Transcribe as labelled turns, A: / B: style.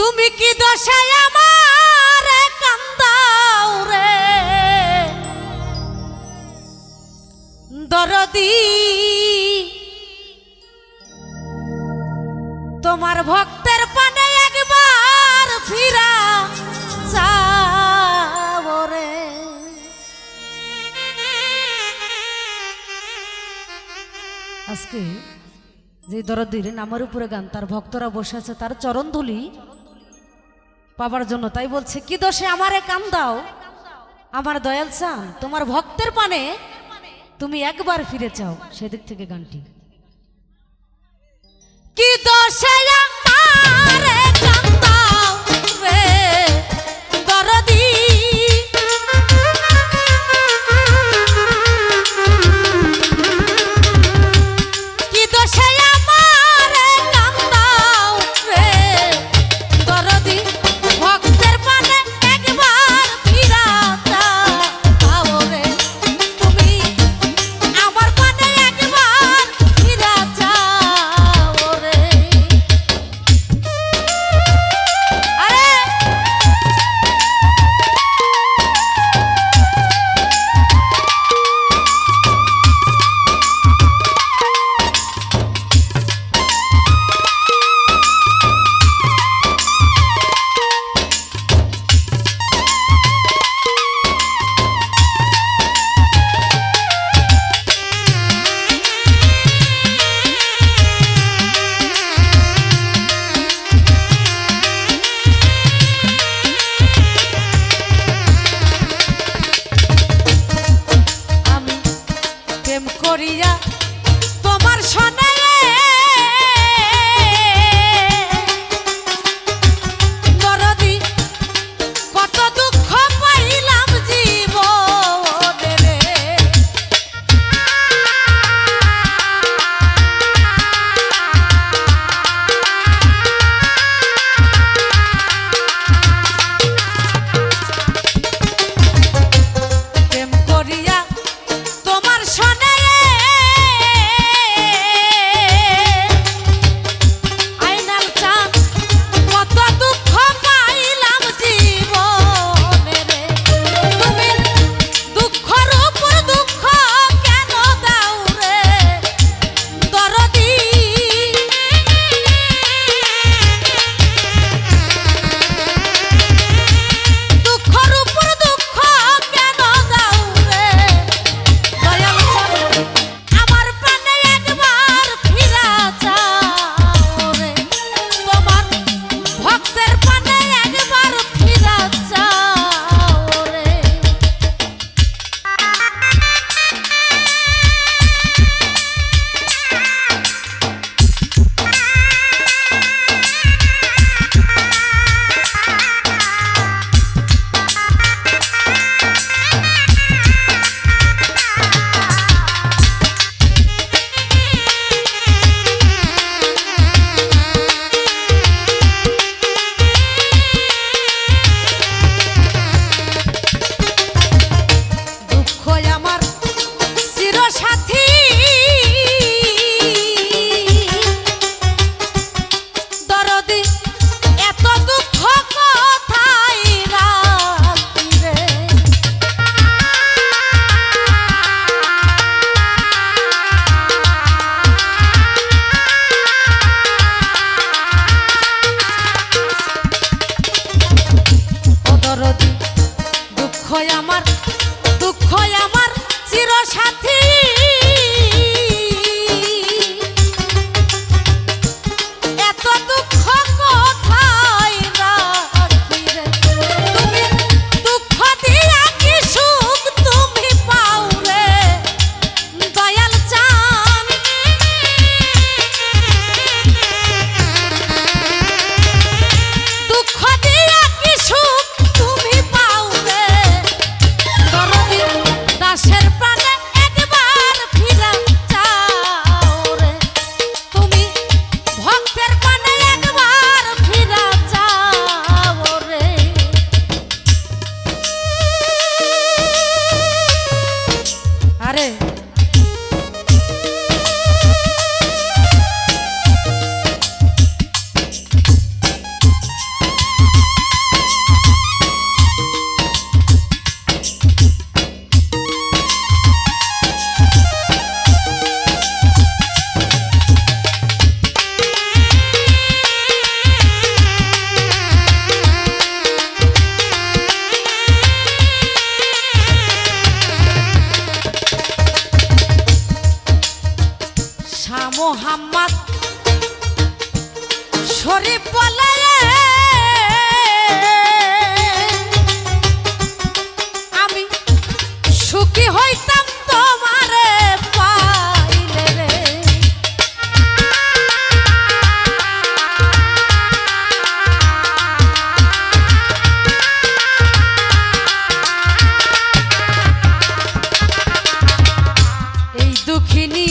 A: তুমি কি দশায় আমার কান্দাও রে? দরদি, তোমার ভক্তের পানে একবার ফিরা রে। আজকে যে দরদির নামের উপরে গান, তার ভক্তরা বসে আছে, তার চরণ ধুলি পাবার জন্য। তাই বলছে, কি দোষে আমারে কাম দাও? আমার দয়াল চান তোমার ভক্তের পানে তুমি একবার ফিরে চাও। সেদিক থেকে গানটি। কি দোষে সুখী হইতাম তোমারে পাইলে এই দুঃখিনী